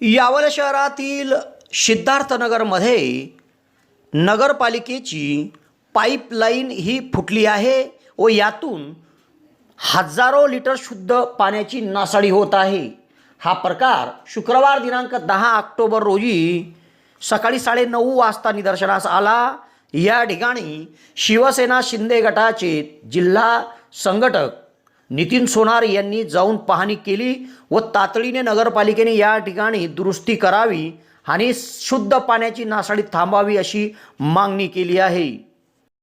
यावल शहरातील सिद्धार्थनगरमध्ये नगरपालिकेची पाईपलाईन ही फुटली आहे व यातून हजारो लिटर शुद्ध पाण्याची नासाडी होत आहे. हा प्रकार शुक्रवार दिनांक दहा ऑक्टोबर रोजी सकाळी साडेनऊ वाजता निदर्शनास आला. या ठिकाणी शिवसेना शिंदे गटाचे जिल्हा संघटक नितीन सोनार यांनी जाऊन पाहणी केली व तातडीने नगरपालिकेने या ठिकाणी दुरुस्ती करावी आणि शुद्ध पाण्याची नासाडी थांबावी अशी मागणी केली आहे.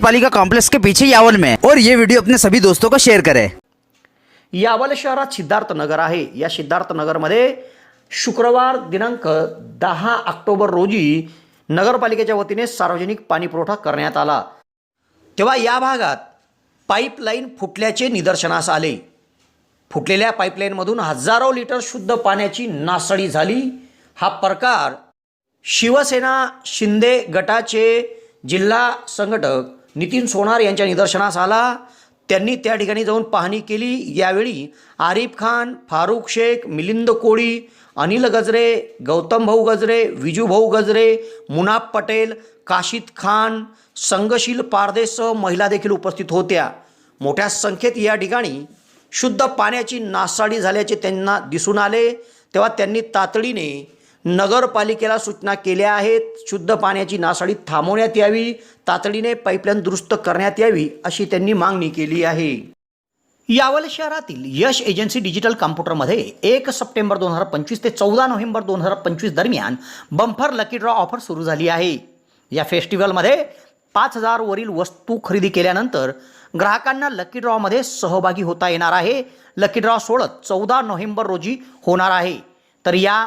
पालिका कॉम्प्लेक्स के पीछे यावल में और ये वीडियो अपने सभी दोस्तों को शेयर करें। यावल शहरात सिद्धार्थ नगर आहे. या सिद्धार्थ नगरमध्ये शुक्रवार दिनांक दहा ऑक्टोबर रोजी नगरपालिकेच्या वतीने सार्वजनिक पाणी पुरवठा करण्यात आला. तेव्हा या भागात पाईपलाईन फुटल्याचे निदर्शनास आले. फुटलेल्या पाईपलाईनमधून हजारो लिटर शुद्ध पाण्याची नासडी झाली. हा प्रकार शिवसेना शिंदे गटाचे जिल्हा संघटक नितीन सोनार यांच्या निदर्शनास आला. त्यांनी त्या ठिकाणी जाऊन पाहणी केली. यावेळी आरिफ खान फारुख शेख मिलिंद कोळी अनिल गजरे गौतम भाऊ गजरे विजू भाऊ गजरे मुनाब पटेल काशिद खान संघशील पारदेसह महिला देखील उपस्थित होत्या. मोठ्या संख्येत या ठिकाणी शुद्ध पाण्याची नासाडी झाल्याचे त्यांना दिसून आले. तेव्हा त्यांनी तातडीने नगरपालिकेला सूचना केल्या आहेत. शुद्ध पाण्याची नासाडी थांबवण्यात यावी. तातडीने पाईपलाईन दुरुस्त करण्यात यावी अशी त्यांनी मागणी केली आहे. यावल शहरातील यश एजन्सी डिजिटल कॉम्प्युटरमध्ये एक सप्टेंबर दोन हजार पंचवीस ते चौदा नोव्हेंबर दोन हजार पंचवीस दरम्यान बंफर लकी ड्रॉ ऑफर सुरू झाली आहे. या फेस्टिवलमध्ये पाच हजारवरील वस्तू खरेदी केल्यानंतर ग्राहकांना लकी ड्रॉमध्ये सहभागी होता येणार आहे. लकी ड्रॉ सोडत चौदा नोव्हेंबर रोजी होणार आहे. तर या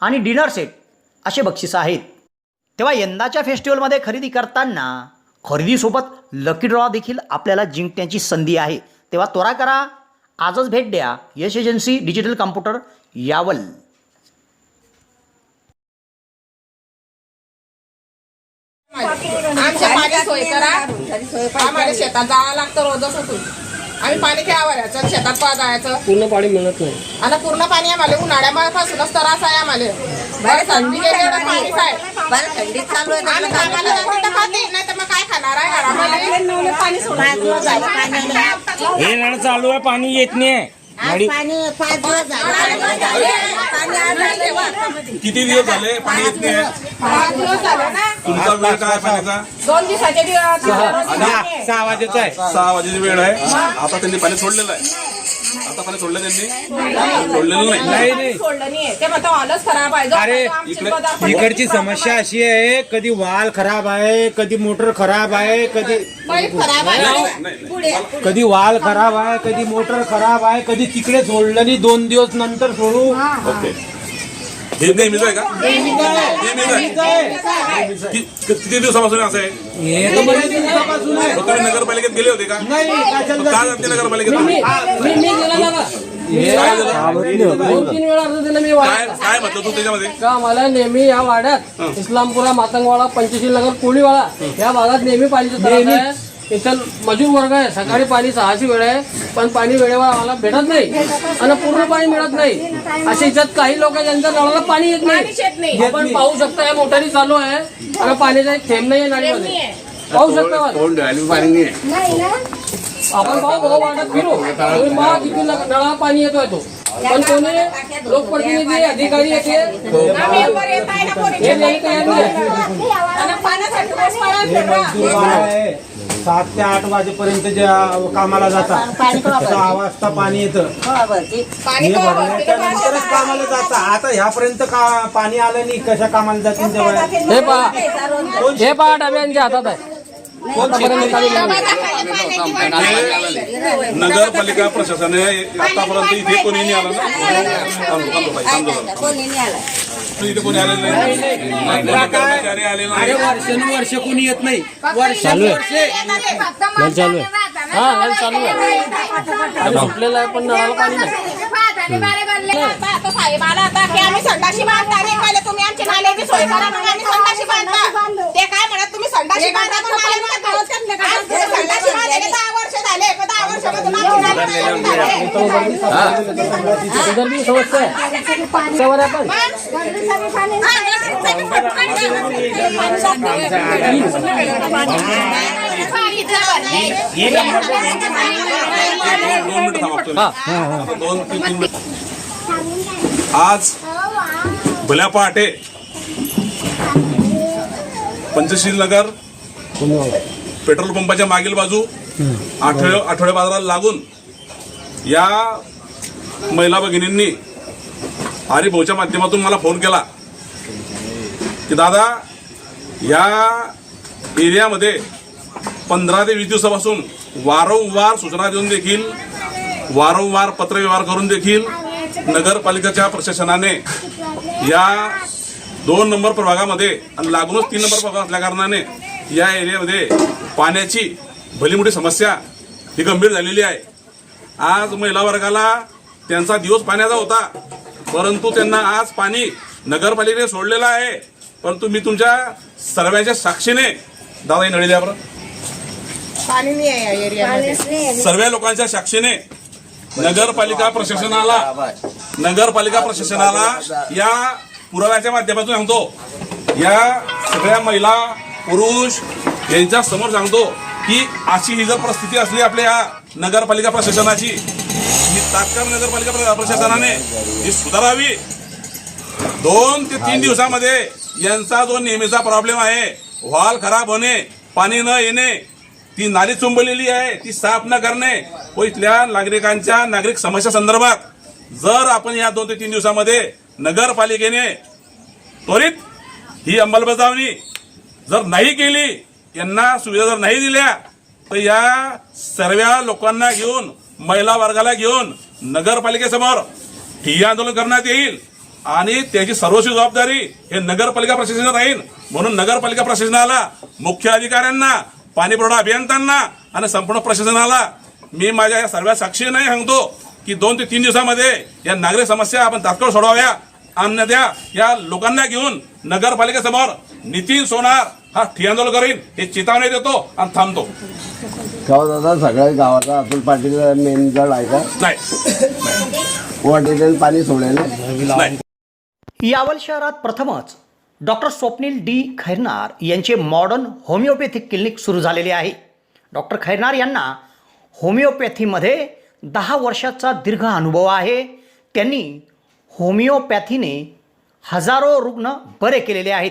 आणि डिनर सेट असे बक्षीस आहेत. तेव्हा यंदाच्या फेस्टिवलमध्ये खरेदी करताना खरेदीसोबत लकी ड्रॉ देखील आपल्याला जिंकण्याची संधी आहे. तेव्हा त्वरा करा. आजच भेट द्या. Yash agency digital computer Yawal. आमच्या माझ्या सोय करा. आम्हाला शेतात जावं लागतं रोजच होतो आम्ही पाणी खेळावर यायचं शेतात पा जायचं पूर्ण पाणी मिळत नाही. आणि पूर्ण पाणी आम्हाला उन्हाळ्यापासूनच त्रास आहे आम्हाला. बरं थंडी आहे बरं थंडीत चालू आहे आम्ही कामाला जातो तर खाते नाही तर मग काय खाणार आहे घरामध्ये? पाणी. हे नळ चालू आहे पाणी येत नाही. पाणी पाच दिवस झाले. किती दिवस झाले पाणी येत नाही? पाच दिवस झाले ना तुमचा वेळ काय पाण्याचा? दोन दिवसाचे दिवस. सहा वाजेचा आहे. सहा वाजेची वेळ आहे. आता त्यांनी पाणी सोडलेलं आहे. आता पाणी सोडलं त्यांनी? सोडलेलं नाही नाही नाही सोडलं नाही ते म्हणतो ऑलच खराब आहे. अरे, जो आमचे इकडे- पदार्थ इकडची समस्या अशी आहे कधी वाल खराब आहे कधी मोटर खराब आहे कधी खराब आहे. कधी वाल खराब आहे कधी मोटर खराब आहे कधी तिकडे सोडलं नाही दोन दिवस नंतर सोडू. ओके. हे नेहमीच आहे का? नेहमीच आहे. कि- किती दिवसापासून असं आहे? हे तर बरेच दिवसापासून आहे. मग तुम्ही नगरपालिकेत गेले होते का? नाही कशाला मग का जाते नगरपालिकेत तुम्ही? मी मी गेला ना का? काय झालं? दोन तीन वेळा अर्ज दिला मी काय वाड्यात. काय म्हटलं तू त्याच्यामध्ये? का मला नेहमी या वाड्यात इस्लामपुरा मातंगवाडा पंचशील नगर कोळीवाडा या भागात नेहमी पाणीचा त्रास आहे. इथं मजूर वर्ग आहे. सकाळी पाणी सहाची वेळ आहे. पण पाणी वेळेवर आम्हाला भेटत नाही. आणि पूर्ण पाणी मिळत नाही. असे इथं काही लोक ज्यांच्या नळाला पाणी येत नाही. नाही. आपण पाहू शकता या मोटारी चालू आहे. आणि पाण्याचा एक थेंब नाही आहे नाळीमध्ये पाहू शकता आपण. पाहू भाऊ वाटत फिरू. तुम्ही पहा किती नळा पाणी येतोय तो. पण कोणी लोकप्रतिनिधी अधिकारी येते. हे नाही काय नाही. हे सात ते आठ वाजेपर्यंत जे कामाला जातात सहा वाजता पाणी येतं पाणी हे कवा भरते? कामाला जातात आता ह्यापर्यंत का पाणी आलं नाही कशा कामाला जातील तेव्हा हे पहा हे पहा डब्यांच्या हातात आहे. नगरपालिका प्रशासनाने आतापर्यंत इथे कोणी नाही आलं ना जरा. कोणी नाही आला इथे कोणी आलेलं नाही. कोणी कर्मचारी आले अरे नाही वर्षानुवर्ष कोणी येत नाही. वर्षानुवर्षे. नळ चालू आहे. हा नळ चालू आहे. आहे पण नळाला पाणी नाही. ते काय म्हणत तुम्ही संडाशी बांधा. तीन मिनिट आज भल्या पहाटे पंचशील नगर पेट्रोल पंपाच्या मागील बाजू आठवडे आठवडे बाजाराला लागून या महिला भगिनींनी हरिभाऊच्या माध्यमातून मला फोन केला की दादा या एरियामध्ये पंधरा ते वीस दिवसापासून वारंवार सूचना देऊन देखील वारंवार पत्रव्यवहार करून देखील नगरपालिकेच्या प्रशासनाने या दोन नंबर प्रभागामध्ये आणि लागूनच तीन नंबर प्रभाग असल्या कारणाने या एरियामध्ये पाण्याची भली मोठी समस्या ही गंभीर झालेली आहे. आज महिला वर्गाला त्यांचा दिवस पाण्याचा होता. परंतु त्यांना आज पाणी नगरपालिकेने सोडलेलं आहे. परंतु मी तुमच्या सर्वांच्या साक्षीने दादा ही नळी द्या बरं. सर्व लोकांच्या साक्षीने नगरपालिका प्रशासनाला नगरपालिका प्रशासनाला या पुराव्याच्या माध्यमातून सांगतो. या सगळ्या महिला पुरुष यांच्या समोर सांगतो. की अशी ही जर परिस्थिती असली आपल्या या नगरपालिका प्रशासनाची ही तात्काळ नगरपालिका प्रशासनाने ही सुधारावी दोन ते तीन दिवसामध्ये यांचा जो नेहमीचा प्रॉब्लेम आहे व्हॉल खराब होणे पाणी न येणे ती नाली चुंबलेली आहे ती साफ न करणे व इथल्या नागरिकांच्या नागरिक समस्या संदर्भात जर आपण या दोन ते तीन दिवसामध्ये नगरपालिकेने त्वरित ही अंमलबजावणी जर नाही केली यांना सुविधा जर नाही दिल्या तर या सर्व लोकांना घेऊन महिला वर्गाला घेऊन नगरपालिकेसमोर ठिय्या आंदोलन करण्यात येईल. आणि त्याची सर्वस्वी जबाबदारी हे नगरपालिका प्रशासनात राहील. म्हणून नगरपालिका प्रशासनाला मुख्य अधिकाऱ्यांना पाणीपुरवठा अभियंत्यांना आणि संपूर्ण प्रशासनाला मी माझ्या या सर्व साक्षी नाही सांगतो की दोन ते तीन दिवसामध्ये या नागरिक समस्या आपण तात्काळ सोडवाव्या. अन्यथा या लोकांना घेऊन नगरपालिकेसमोर नितीन सोनार हा आंदोलन करीन. हे चेतावणी देतो आणि थांबतो. गाव दादा सगळ्या गावाचा अतुल पाटील मेन जळ आहे का? नाही. वाटेने पाणी सोडलेलं नाही. यावल शहरात प्रथमच डॉक्टर स्वप्नील डी खैरनार यांचे मॉडर्न होमिओपॅथिक क्लिनिक सुरू झालेले आहे. डॉक्टर खैरनार यांना होमिओपॅथीमध्ये दहा वर्षाचा दीर्घ अनुभव आहे. त्यांनी होमिओपॅथीने हजारो रुग्ण बरे केलेले आहेत.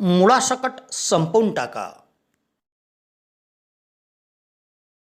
मुळासकट संपवून टाका.